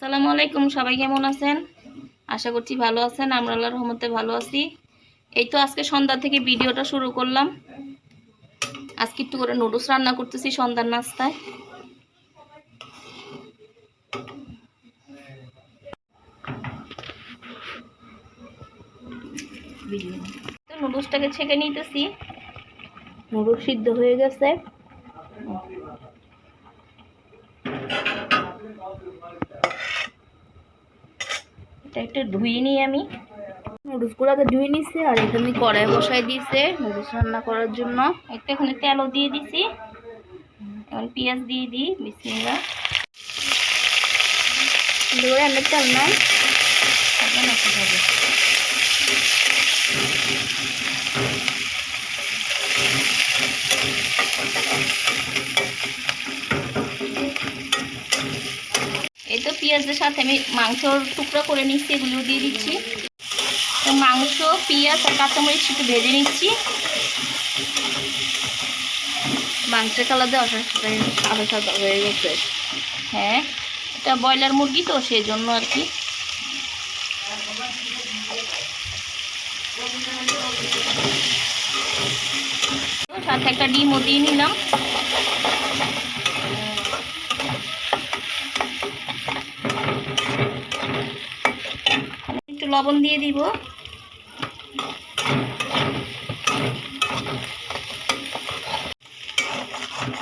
আসসালামু আলাইকুম, সবাই কেমন আছেন? আশা করছি ভালো আছেন, আমরা আল্লাহর রহমতে ভালো আছি। এই তো আজকে সন্ধ্যা থেকে ভিডিওটা শুরু করলাম। আজকে একটু করে নুডলস রান্না করতেছি সন্ধ্যার নাস্তায়। নুডলসটাকে ছেঁকে নিতেছি। নুডলস সিদ্ধ হয়ে গেছে। এটা একটু ধুয়ে নিই আমি। নুডলসগুলোকে ধুয়ে নিছে আর এখানে কড়াই বসাই দিয়েছে নুডলস রান্না করার জন্য। একটু এখানে তেলও দিয়ে দিছি। এখন পেঁয়াজ দিয়ে দিই বিসমিল্লা এমনি তেল নাই পেঁয়াজের সাথে আমি মাংসর টুকরো করে নিচ্ছি, এগুলো দিয়ে দিচ্ছি। মাংস, পেঁয়াজ আর কাঁচামরিচ একটু ভেজে নিচ্ছি। মাংসের কালার দেওয়া সাদা সাদা হয়ে গেছে। হ্যাঁ এটা ব্রয়লার মুরগি তো সেই জন্য আর কি। সাথে একটা ডিমও দিয়ে নিলাম। লবণ দিয়ে দিব।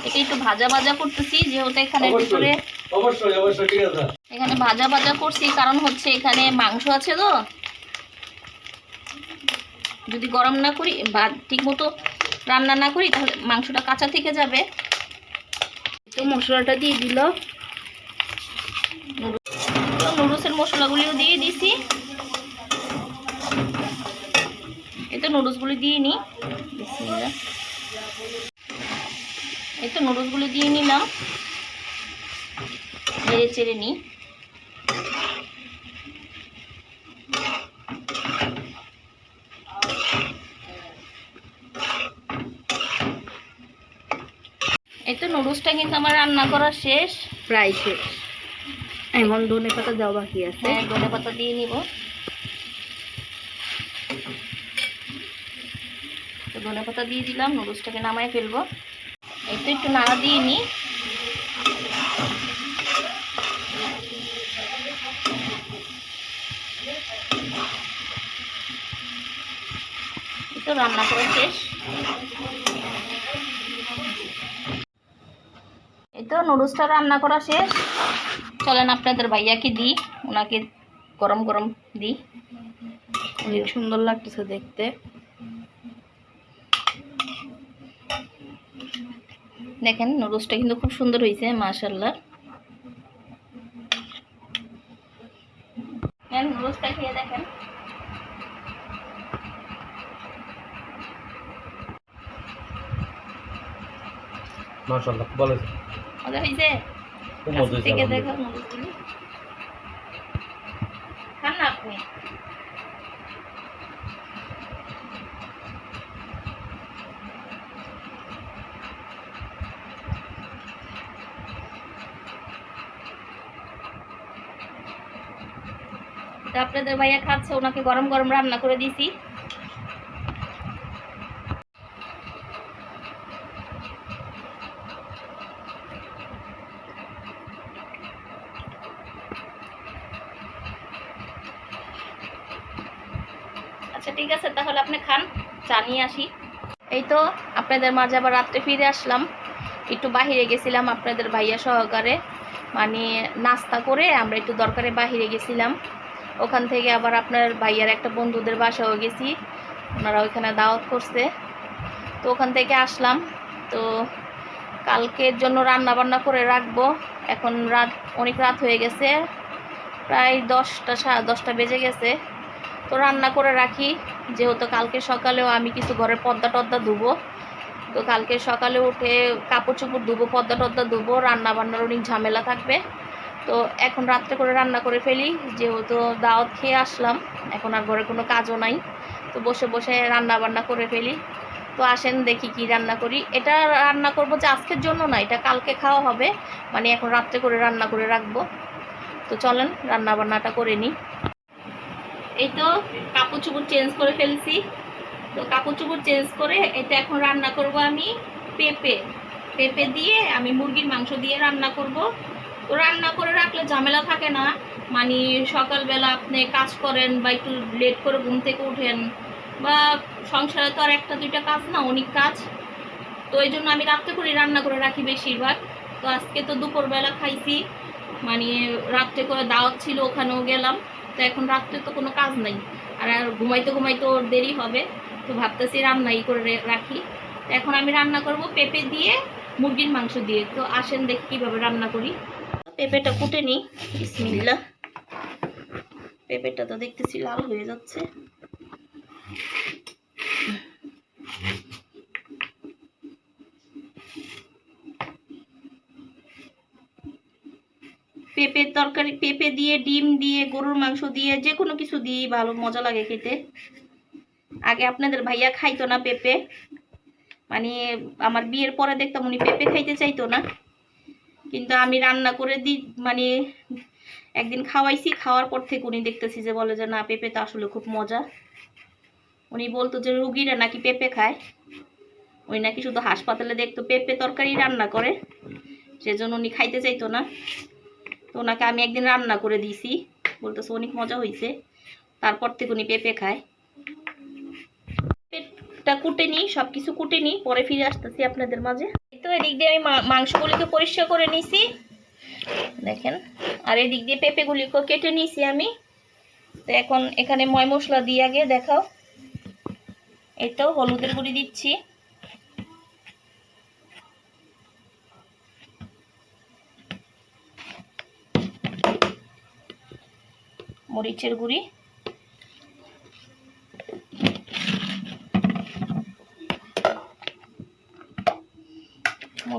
এটা একটু ভাজা ভাজা করতেছি যেহেতু এখানে ভিতরে অবশ্যই অবশ্যই ঠিক আছে। এখানে ভাজা ভাজা করছি কারণ হচ্ছে এখানে মাংস আছে তো। যদি গরম না করি বা ঠিক মতো রান্না না করি তাহলে মাংসটা কাঁচা থেকে যাবে। তো মশলাটা দিয়ে দিল। নুডলসের মশলাগুলিও দিয়ে দিছি। এই তো নুডলসগুলি দিয়ে নিই। বিসমিল্লাহ। এই তো নুডলসগুলি দিয়ে নিলাম। নেড়ে চেড়ে নিই। এই তো নুডলসটা কিন্তু আমার রান্না করা শেষ। প্রায় শেষ। এখন ধনে পাতা দেওয়া বাকি আছে। হ্যাঁ ধনে পাতা দিয়ে নিব। ধনে পাতা দিয়ে দিলাম, নুডলসটাকে নামায় ফেলব। তো একটু নাড়া দিয়ে নিই। তো রান্না করা শেষ। এই তো নুডলসটা রান্না করা শেষ। চলেন আপনাদের ভাইয়াকে দিই, ওনাকে গরম গরম দিই। অনেক সুন্দর লাগতেছে দেখতে। দেখেন নুডলসটা কিন্তু খুব সুন্দর হয়েছে মাশাল্লাহ হ্যাঁ নুডলসটা খেয়ে দেখেন। মাশাআল্লাহ খুব ভালো হয়েছে। দেখো নুডলসগুলি খান না আপনি তো আপনাদের ভাইয়া খাচ্ছে, ওনাকে গরম গরম রান্না করে দিছি। আচ্ছা ঠিক আছে, তাহলে আপনি খান, চা নিয়ে আসি। এই তো, আপনাদের মাঝে আবার রাত্রে ফিরে আসলাম। একটু বাহিরে গেছিলাম আপনাদের ভাইয়া সহকারে। মানে নাস্তা করে আমরা একটু দরকারে বাহিরে গেছিলাম। ওখান থেকে আবার আপনার ভাইয়ার একটা বন্ধুদের বাসাও গেছি। ওনারা ওইখানে দাওয়াত করছে। তো ওখান থেকে আসলাম। তো কালকের জন্য রান্না বান্না করে রাখব। এখন রাত, অনেক রাত হয়ে গেছে। প্রায় দশটা দশটা বেজে গেছে। তো রান্না করে রাখি। যেহেতু কালকে সকালেও আমি কিছু ঘরের পর্দা টর্দা ধুবো। তো কালকে সকালে উঠে কাপড় চোপড় ধুবো পর্দা টর্দা ধুবো। রান্না বান্নার অনেক ঝামেলা থাকবে। তো এখন রাত্রে করে রান্না করে ফেলি। যেহেতু দাওয়াত খেয়ে আসলাম, এখন আর ঘরে কোনো কাজও নাই। তো বসে বসে রান্না বান্না করে ফেলি। তো আসেন দেখি কি রান্না করি। এটা রান্না করব যে আজকের জন্য না, এটা কালকে খাওয়া হবে। মানে এখন রাত্রে করে রান্না করে রাখব। তো চলেন রান্না বান্নাটা করে নিই। এই তো কাপড় চুপড় চেঞ্জ করে ফেলছি। তো কাপড় চুপড় চেঞ্জ করে এটা এখন রান্না করব আমি পেঁপে। পেঁপে দিয়ে আমি মুরগির মাংস দিয়ে রান্না করব। তো রান্না করে রাখলে ঝামেলা থাকে না। মানে সকালবেলা আপনি কাজ করেন বা একটু লেট করে ঘুম থেকে উঠেন বা সংসারে তো আর একটা দুইটা কাজ না, অনেক কাজ। তো এই জন্য আমি রাত্রে করে রান্না করে রাখি বেশিরভাগ। তো আজকে তো দুপুরবেলা খাইছি। মানে রাত্রে করে দাওয়াত ছিল, ওখানেও গেলাম। তো এখন রাত্রে তো কোনো কাজ নাই। আর ঘুমাইতে ঘুমাইতে ওর দেরি হবে। তো ভাবতেছি রান্নাই করে রাখি। এখন আমি রান্না করব পেঁপে দিয়ে মুরগির মাংস দিয়ে। তো আসেন দেখি কীভাবে রান্না করি। পেঁপেটা কুটে নিই বিসমিল্লা পেঁপেটা তো দেখতেছি লাল হয়ে যাচ্ছে। পেঁপের তরকারি, পেঁপে দিয়ে, ডিম দিয়ে, গরুর মাংস দিয়ে, যে কোনো কিছু দিয়েই ভালো মজা লাগে খেতে। আগে আপনাদের ভাইয়া খাইতো না পেঁপে। মানে আমার বিয়ের পরে দেখতাম উনি পেঁপে খাইতে চাইতো না। কিন্তু আমি রান্না করে দিই মানে একদিন খাওয়াইছি, খাওয়ার পর থেকে উনি দেখতেছি যে বলে যে, না, পেঁপে তো আসলে খুব মজা। উনি বলতো যে, রুগীরা নাকি পেঁপে খায়। উনি নাকি শুধু হাসপাতালে দেখতো, পেঁপে তরকারি রান্না করে। সেজন্য উনি খাইতে চাইতো না। তো ওনাকে আমি একদিন রান্না করে দিয়েছি। বলতেছে, অনেক মজা হয়েছে তারপর থেকে উনি পেঁপে খায়। পেঁপেটা কুটে নিই সব কিছু কুটে নিই, পরে ফিরে আসতেছি আপনাদের মাঝে। তো এদিক দিয়ে আমি মাংসগুলিকে পরিষ্কার করে নিয়েছি দেখেন, আর এদিক দিয়ে পেঁপেগুলিকেও কেটে নিয়েছি আমি। তো এখন এখানে ময় মশলা দিয়ে আগে দেখাও। এই তো হলুদের গুঁড়ি দিচ্ছি। মরিচের গুঁড়ি।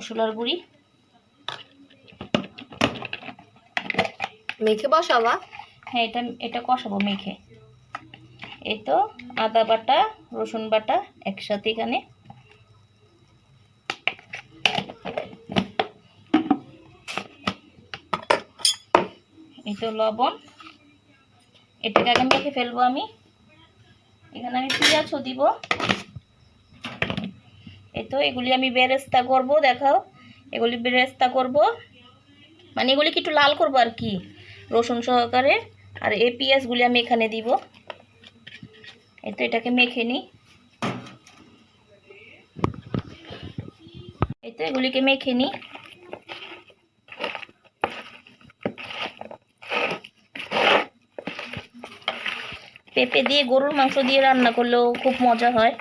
মশলার গুঁড়ি। মেখে বসাবা? হ্যাঁ এটা এটা কষাবো মেখে। এই তো আদা বাটা রসুন বাটা একসাথে এখানে। এই তো লবণ। এটাকে আগে মেখে ফেলব আমি। এখানে আমি পেঁয়াজও দিব। এই তো এগুলি আমি বেরেস্তা করব, দেখাও। এগুলি বেরেস্তা করব। মানে এগুলি কি একটু লাল করব আর কি? রসুন সহকারে। আর এই পেঁয়াজগুলি আমি এখানে দিব। এই তো এটাকে মেখে নিই। এই তো এগুলিকে মেখে নিই। পেঁপে দিয়ে গরুর মাংস দিয়ে রান্না করলেও খুব মজা হয়।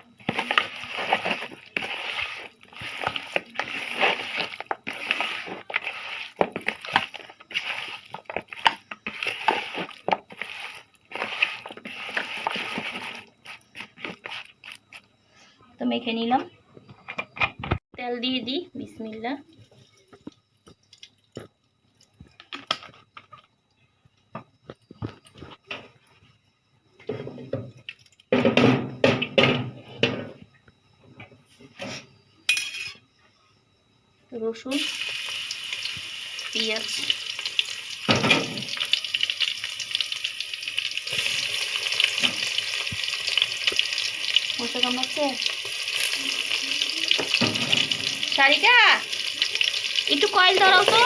মেখে নিলাম। তেল দিয়ে দিই বিসমিল্লা রসুন পেঁয়াজ। মশলা কামাচ্ছে? শাড়িটা? একটু কয়েল ধরাও তো।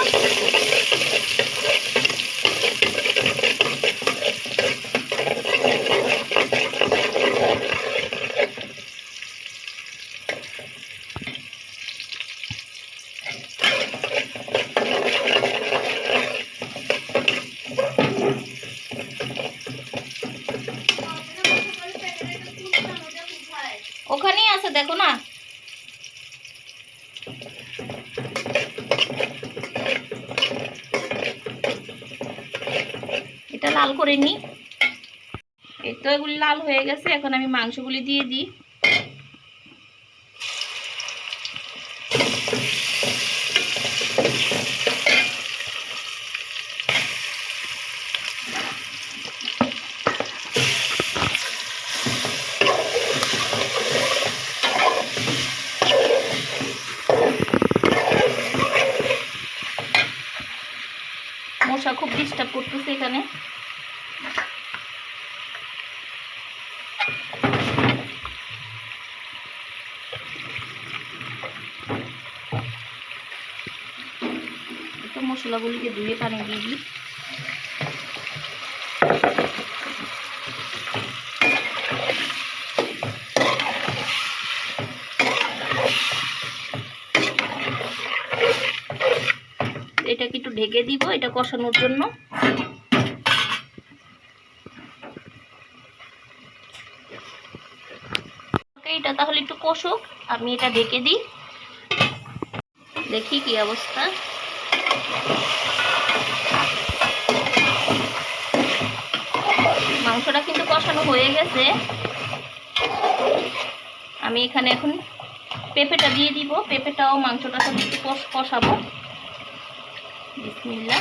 ওখানেই আছে দেখো না। লাল করে নিই। এই তো এগুলি লাল হয়ে গেছে এখন আমি মাংসগুলি দিয়ে দিই মশা খুব ডিস্টার্ব করতেছে মশলাগুলিকে ধুয়ে পানি দিয়ে দিই। এটাকে একটু ঢেকে দিব, এটা কষানোর জন্য। এটা তাহলে একটু কষুক, আমি এটা ঢেকে দিই। দেখি কি অবস্থা। মাংসটা কিন্তু কষানো হয়ে গেছে। আমি এখানে এখন পেঁপেটা দিয়ে দিব। পেঁপেটাও মাংসটা সাথে কষাবো বিসমিল্লা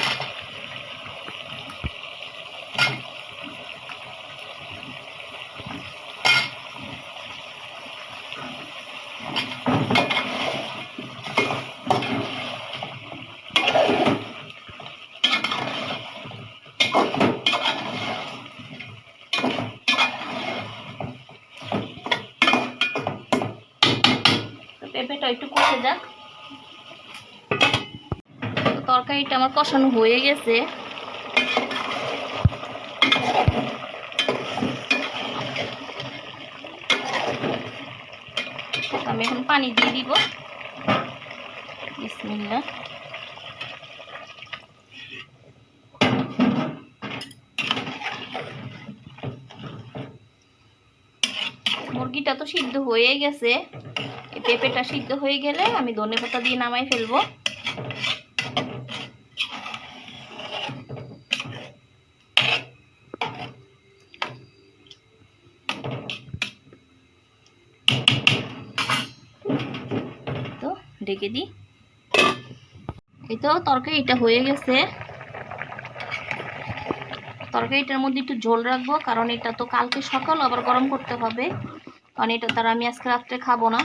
পেঁপেটা একটু কষে যাক। তরকারিটা আমার কষানো হয়ে গেছে। আমি এখন পানি দিয়ে দিব। বিসমিল্লাহ। মুরগিটা তো সিদ্ধ হয়ে গেছে। পেঁপেটা সিদ্ধ হয়ে গেলে আমি ধনে পাতা দিয়ে নামাই ফেলব। তো ঢেকে দিই। এই তো তরকারিটা হয়ে গেছে। তরকারিটার মধ্যে একটু ঝোল রাখব, কারণ এটা তো কালকে সকাল, আবার গরম করতে হবে। কারণ এটা তার আমি আজকে রাত্রে খাব না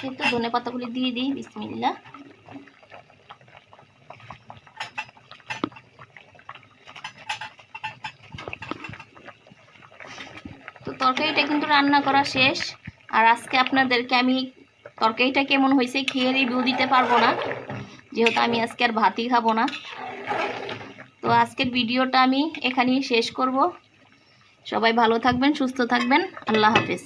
কিন্তু ধনে পাতাগুলি দিয়ে দিই বিসমিল্লা তো তরকারিটা কিন্তু রান্না করা শেষ। আর আজকে আপনাদেরকে আমি তরকারিটা কেমন হয়েছে খেয়ে রিভিউ দিতে পারব না, যেহেতু আমি আজকে আর ভাতই খাব না। তো আজকের ভিডিওটা আমি এখানেই শেষ করব। সবাই ভালো থাকবেন, সুস্থ থাকবেন। আল্লাহ হাফেজ।